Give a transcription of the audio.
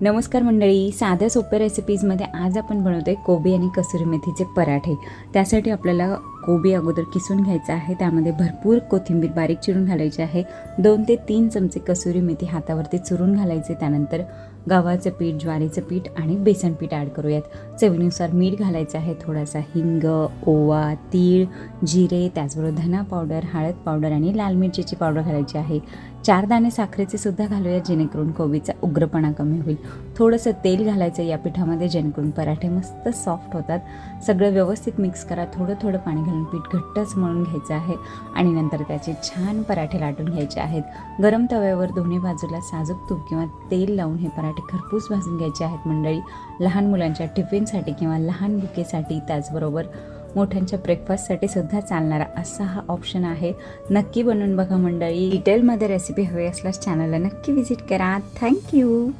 नमस्कार मंडळी साध्या सोप्या रेसिपीजमध्ये आज आपण बनवतो आहे कोबी आणि कसुरी मेथीचे पराठे. त्यासाठी आपल्याला कोबी अगोदर किसून घ्यायचं आहे. त्यामध्ये भरपूर कोथिंबीर बारीक चिरून घालायची आहे. दोन ते तीन चमचे कसुरी मेथी हातावरती चुरून घालायचे. त्यानंतर गव्हाचं पीठ ज्वारीचं पीठ आणि बेसन पीठ ॲड करूयात. चवीनुसार मीठ घालायचं आहे. थोडासा हिंग ओवा तीळ जिरे त्याचबरोबर धना पावडर हळद पावडर आणि लाल मिरचीची पावडर घालायची आहे. चार दाणे साखरेचे सुद्धा घालूया जेणेकरून कोबीचा उग्रपणा कमी होईल. थोडंसं तेल घालायचं या पिठामध्ये जेणेकरून पराठे मस्त सॉफ्ट होतात. सगळं व्यवस्थित मिक्स करा. थोडं थोडं पाणी घालून पीठ घट्टच मळून घ्यायचं आहे आणि नंतर त्याचे छान पराठे लाटून घ्यायचे आहेत. गरम तव्यावर दोन्ही बाजूला साजूक तूप किंवा तेल लावून हे पराठे खरपूस भाजून घ्यायचे आहेत मंडळी. लहान मुलांच्या टिफिनसाठी किंवा लहान बुकेसाठी त्याचबरोबर मोठ्यांच्या ब्रेकफास्टसाठी सुद्धा चालणारा असा हा ऑप्शन आहे. नक्की बनवून बघा मंडळी. डिटेलमध्ये रेसिपी हवी असल्यास चॅनलला नक्की व्हिजिट करा. थँक्यू